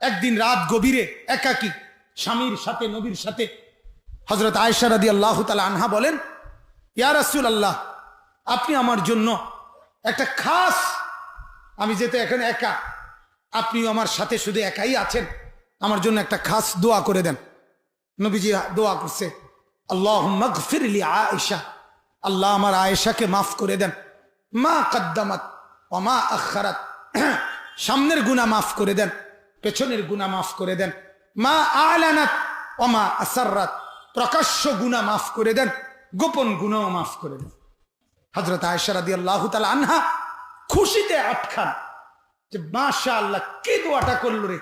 একদিন রাত গভীরে একাকি স্বামীর সাথে, নবীর সাথে হজরত আয়েশা রাদি আল্লাহ তালা আনহা বলেন, ইয়া রাসুল আল্লাহ আপনি আমার জন্য একটা খাস আমি যেতে এখানে একা, আপনিও আমার সাথে শুধু একাই আছেন, আমার জন্য একটা খাস দোয়া করে দেন। নবীজি দোয়া করছে আল্লাহ মগফিরলি আয়েশা আল্লাহ আমার আয়েশাকে মাফ করে দেন। মা কদ্দামাত মা আখারাত সামনের গুণা মাফ করে দেন। পেছনের গুণা মাফ করে দেন। মা আলানাত অমা আসাররাত, প্রকাশ্য গুণা মাফ করে দেন, গোপন গুণাও মাফ করে দেন। হজরত আয়েশা রাদি আল্লাহ তালা আনহা খুশিতে আটখান যে মাশা আল্লাহ কে দোয়াটা করল রে?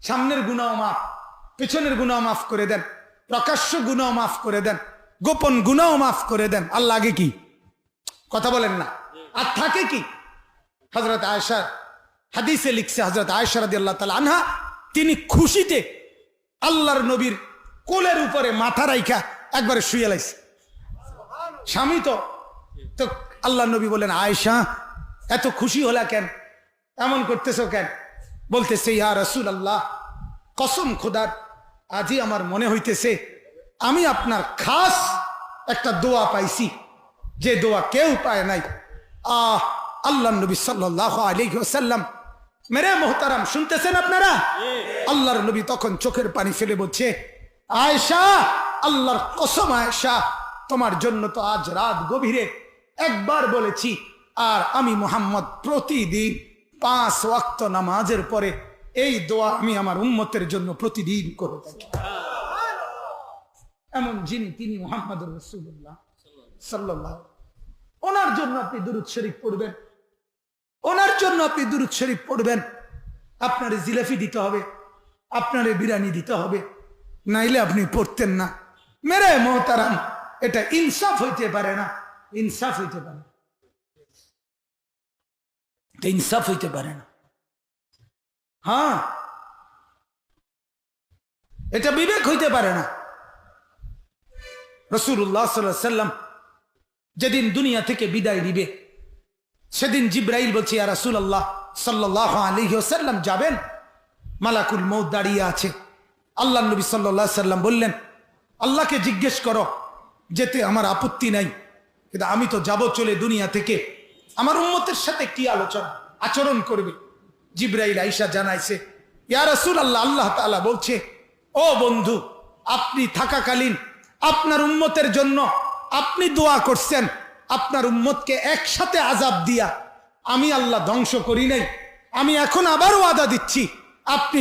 সামনের গুণাও মাফ, পেছনের গুণাও মাফ করে দেন, প্রকাশ্য গুণাও মাফ করে দেন, গোপন গুণাও মাফ করে দেন। আল্লাহ আগে কি? কথা বলেন না। আর থাকে কি? হজরত আয়সা হাদিসে লিখছে হজরত আয়সারাদি আল্লাহ তালা আনহা, তিনি খুশিতে আল্লাহর নবীর কোলের উপরে মাথা রাইখা একবারে শুয়ে লাইছে। স্বামী তো তো আল্লাহ নবী বলেন আয়সা এত খুশি হলা কেন? এমন করতেছ কেন? বলতেছে, ইয়া রসুল আল্লাহ কসম খোদার, আজই আমার মনে হইতেছে, আমি আপনার খাস একটা দোয়া পাইছি, যে দোয়া কেউ পায় নাই। আহ আল্লাহ নবী সাল্লাহ আলিহাসাল্লাম মেরে মোহতারাম শুনতেছেন আপনারা? আল্লাহর নবী তখন চোখের পানি ফেলে বলছে আয়সা আল্লাহর কসম আয়সা তোমার জন্য তো আজ রাত গভীরে একবার বলেছি আর আমি মোহাম্মদ প্রতিদিন পাঁচ ওয়াক্ত নামাজের পরে এই দোয়া আমি আমার উম্মতের জন্য প্রতিদিন করে থাকি। এমন যিনি তিনি মোহাম্মদ রসুল্লাহ সাল্লাহ ওনার জন্য আপনি দুরুদ শরীফ পড়বেন। ওনার জন্য আপনি দুরুদ শরীফ পড়বেন। আপনার জিলাফি দিতে হবে, আপনার বিরিয়ানি দিতে হবে। নাইলে আপনি পড়তেন না। মেরে মহতারাম, এটা ইনসাফ হইতে পারে না। ইনসাফ হইতে পারে ইনসাফ হইতে পারে না। হ্যাঁ। এটা বিবেক হইতে পারে না। রসুল্লাহ সাল্লাম যেদিন দুনিয়া থেকে বিদায় দিবে সেদিন জিব্রাইল বলছে, ইয়া রাসুল আল্লাহ সাল্লাহ আলহিহাল্লাম যাবেন? মালাকুল মৌ দাঁড়িয়ে আছে। আল্লাহ নবী সাল্লাহ সাল্লাম বললেন, আল্লাহকে জিজ্ঞেস করো, যেতে আমার আপত্তি নাই, কিন্তু আমি তো যাব চলে দুনিয়া থেকে। আমার উম্মতের সাথে কি আলোচনা, আচরণ করবে? জিব্রাইল আইসা জানাইছে, ইয়া রাসুল আল্লাহ আল্লাহ তাআলা বলছে, ও বন্ধু, আপনি থাকাকালীন আপনার উম্মতের জন্য আপনি দোয়া করছেন আপনার উম্মতকে একসাথে আজাব দিয়া আমি আল্লাহ ধ্বংস করি নাই। আমি এখন আবারও আদা দিচ্ছি, আপনি